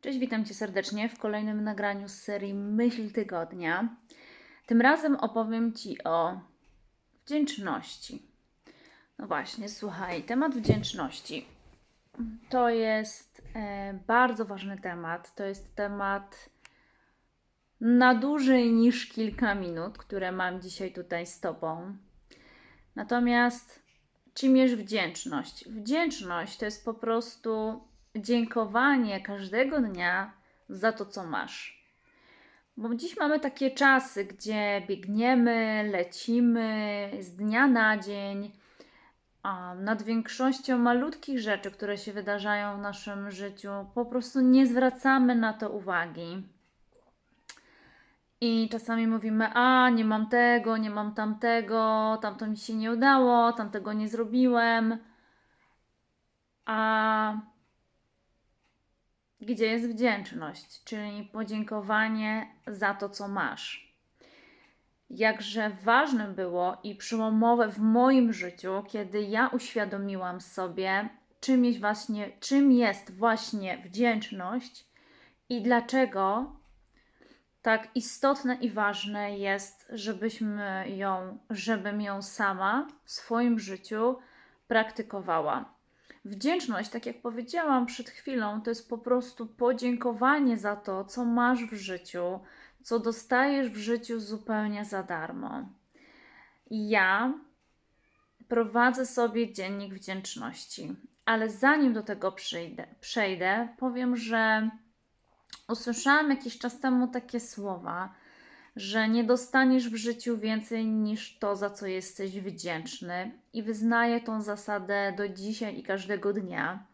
Cześć, witam Cię serdecznie w kolejnym nagraniu z serii Myśl Tygodnia. Tym razem opowiem Ci o wdzięczności. No właśnie, słuchaj, temat wdzięczności to jest e, bardzo ważny temat. To jest temat na dłużej niż kilka minut, które mam dzisiaj tutaj z Tobą. Natomiast czym jest wdzięczność? Wdzięczność to jest po prostu dziękowanie każdego dnia za to, co masz. Bo dziś mamy takie czasy, gdzie biegniemy, lecimy z dnia na dzień, a nad większością malutkich rzeczy, które się wydarzają w naszym życiu, po prostu nie zwracamy na to uwagi. I czasami mówimy: A, nie mam tego, nie mam tamtego, tamto mi się nie udało, tamtego nie zrobiłem. A gdzie jest wdzięczność, czyli podziękowanie za to, co masz. Jakże ważne było i przełomowe w moim życiu, kiedy ja uświadomiłam sobie, czym jest właśnie, czym jest właśnie wdzięczność i dlaczego tak istotne i ważne jest, żebyśmy ją, żebym ją sama w swoim życiu praktykowała. Wdzięczność, tak jak powiedziałam przed chwilą, to jest po prostu podziękowanie za to, co masz w życiu, co dostajesz w życiu zupełnie za darmo. Ja prowadzę sobie dziennik wdzięczności, ale zanim do tego przyjdę, przejdę, powiem, że usłyszałam jakiś czas temu takie słowa, że nie dostaniesz w życiu więcej niż to, za co jesteś wdzięczny, i wyznaję tą zasadę do dzisiaj i każdego dnia.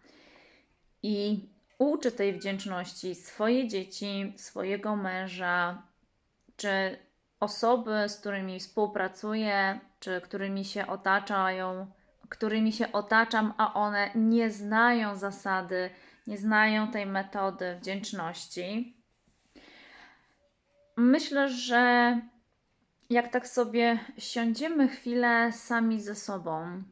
I uczę tej wdzięczności swoje dzieci, swojego męża, czy osoby, z którymi współpracuję, czy którymi się otaczają, którymi się otaczam, a one nie znają zasady, nie znają tej metody wdzięczności myślę, że jak tak sobie siądziemy chwilę sami ze sobą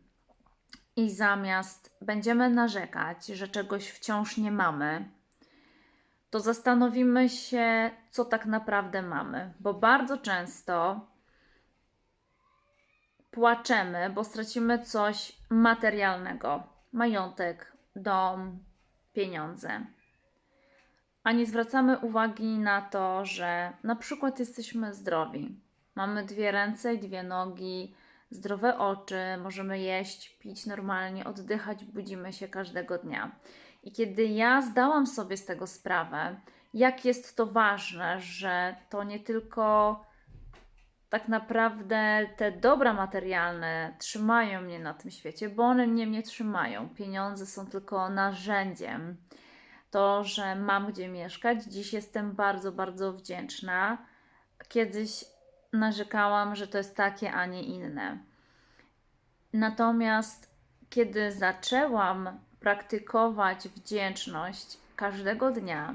i zamiast będziemy narzekać, że czegoś wciąż nie mamy, to zastanowimy się, co tak naprawdę mamy, bo bardzo często płaczemy, bo stracimy coś materialnego. Majątek, dom, pieniądze a nie zwracamy uwagi na to, że na przykład jesteśmy zdrowi. Mamy dwie ręce i dwie nogi, zdrowe oczy, możemy jeść, pić normalnie, oddychać, budzimy się każdego dnia. I kiedy ja zdałam sobie z tego sprawę, jak jest to ważne, że to nie tylko tak naprawdę te dobra materialne trzymają mnie na tym świecie, bo one mnie nie trzymają. Pieniądze są tylko narzędziem to, że mam gdzie mieszkać. Dziś jestem bardzo, bardzo wdzięczna. Kiedyś narzekałam, że to jest takie, a nie inne. Natomiast kiedy zaczęłam praktykować wdzięczność każdego dnia,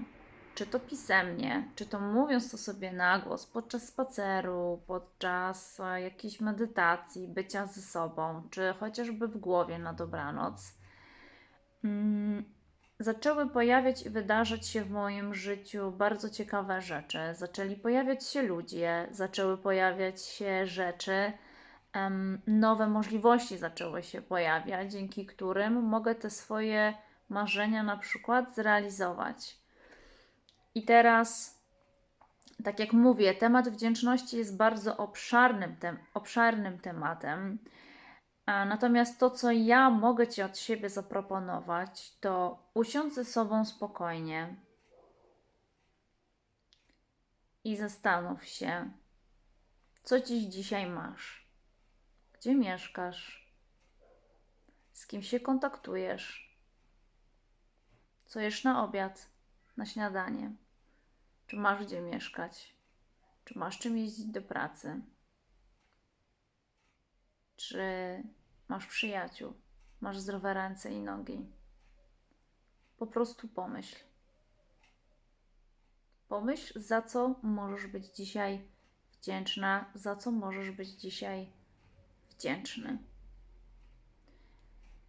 czy to pisemnie, czy to mówiąc to sobie na głos podczas spaceru, podczas jakiejś medytacji, bycia ze sobą, czy chociażby w głowie na dobranoc, mm, zaczęły pojawiać i wydarzać się w moim życiu bardzo ciekawe rzeczy. Zaczęli pojawiać się ludzie, zaczęły pojawiać się rzeczy, nowe możliwości zaczęły się pojawiać, dzięki którym mogę te swoje marzenia na przykład zrealizować. I teraz, tak jak mówię, temat wdzięczności jest bardzo obszarnym, tem obszarnym tematem. Natomiast to, co ja mogę Ci od siebie zaproponować, to usiądź ze sobą spokojnie i zastanów się, co dziś dzisiaj masz, gdzie mieszkasz, z kim się kontaktujesz, co jesz na obiad, na śniadanie, czy masz gdzie mieszkać, czy masz czym jeździć do pracy, czy masz przyjaciół, masz zdrowe ręce i nogi. Po prostu pomyśl. Pomyśl, za co możesz być dzisiaj wdzięczna, za co możesz być dzisiaj wdzięczny.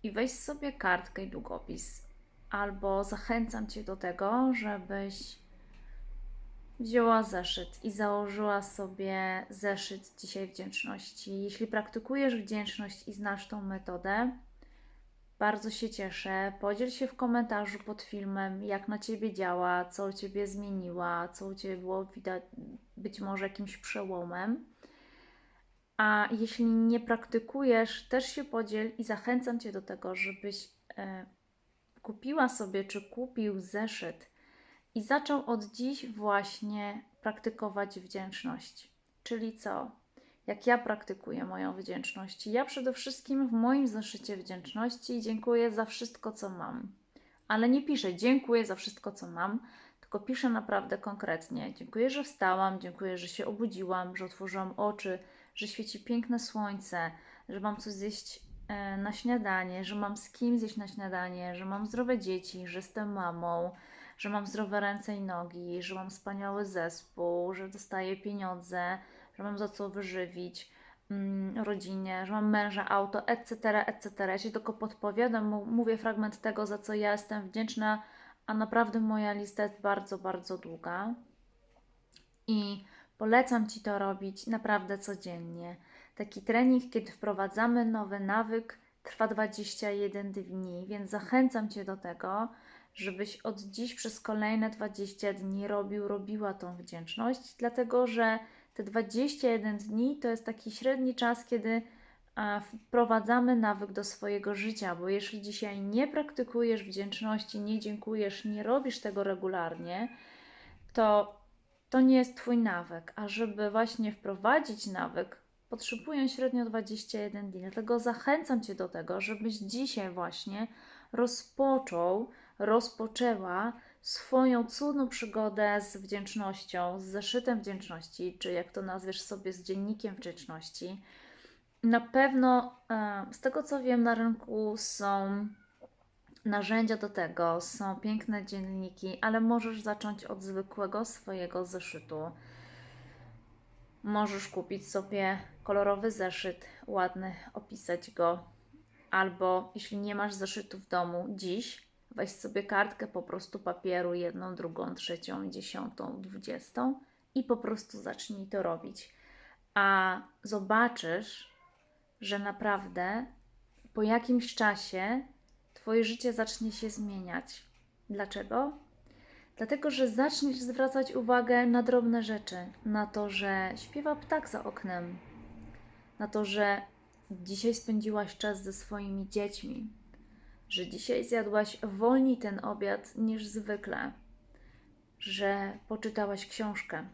I weź sobie kartkę i długopis albo zachęcam Cię do tego, żebyś wzięła zeszyt i założyła sobie zeszyt dzisiaj wdzięczności. Jeśli praktykujesz wdzięczność i znasz tą metodę, bardzo się cieszę. Podziel się w komentarzu pod filmem, jak na Ciebie działa, co u Ciebie zmieniła, co u Ciebie było widać być może jakimś przełomem. A jeśli nie praktykujesz, też się podziel i zachęcam Cię do tego, żebyś e, kupiła sobie czy kupił zeszyt i zaczął od dziś właśnie praktykować wdzięczność. Czyli co? Jak ja praktykuję moją wdzięczność? Ja przede wszystkim w moim zeszycie wdzięczności dziękuję za wszystko, co mam. Ale nie piszę dziękuję za wszystko, co mam, tylko piszę naprawdę konkretnie. Dziękuję, że wstałam, dziękuję, że się obudziłam, że otworzyłam oczy, że świeci piękne słońce, że mam coś zjeść e, na śniadanie, że mam z kim zjeść na śniadanie, że mam zdrowe dzieci, że jestem mamą, że mam zdrowe ręce i nogi, że mam wspaniały zespół, że dostaję pieniądze, że mam za co wyżywić mm, rodzinie, że mam męża, auto, etc., etc. Ja się tylko podpowiadam, mówię fragment tego, za co ja jestem wdzięczna, a naprawdę moja lista jest bardzo, bardzo długa. I polecam Ci to robić naprawdę codziennie. Taki trening, kiedy wprowadzamy nowy nawyk, trwa 21 dni, więc zachęcam Cię do tego, żebyś od dziś przez kolejne 20 dni robił, robiła tą wdzięczność, dlatego że te 21 dni to jest taki średni czas, kiedy wprowadzamy nawyk do swojego życia, bo jeśli dzisiaj nie praktykujesz wdzięczności, nie dziękujesz, nie robisz tego regularnie, to to nie jest Twój nawyk, a żeby właśnie wprowadzić nawyk, potrzebują średnio 21 dni. Dlatego zachęcam Cię do tego, żebyś dzisiaj właśnie rozpoczął, rozpoczęła swoją cudną przygodę z wdzięcznością, z zeszytem wdzięczności, czy jak to nazwiesz sobie, z dziennikiem wdzięczności. Na pewno, e, z tego co wiem, na rynku są narzędzia do tego, są piękne dzienniki, ale możesz zacząć od zwykłego swojego zeszytu. Możesz kupić sobie kolorowy zeszyt, ładny, opisać go, albo jeśli nie masz zeszytu w domu dziś, weź sobie kartkę po prostu papieru, jedną, drugą, trzecią, dziesiątą, dwudziestą i po prostu zacznij to robić. A zobaczysz, że naprawdę po jakimś czasie Twoje życie zacznie się zmieniać. Dlaczego? Dlatego, że zaczniesz zwracać uwagę na drobne rzeczy, na to, że śpiewa ptak za oknem, na to, że dzisiaj spędziłaś czas ze swoimi dziećmi, że dzisiaj zjadłaś wolniej ten obiad niż zwykle, że poczytałaś książkę.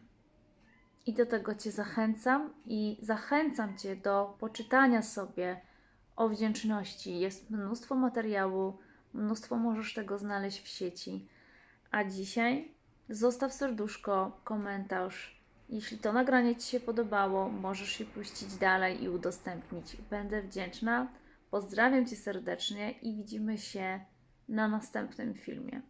I do tego Cię zachęcam i zachęcam Cię do poczytania sobie o wdzięczności. Jest mnóstwo materiału, mnóstwo możesz tego znaleźć w sieci. A dzisiaj zostaw serduszko, komentarz. Jeśli to nagranie Ci się podobało, możesz je puścić dalej i udostępnić. Będę wdzięczna. Pozdrawiam Cię serdecznie i widzimy się na następnym filmie.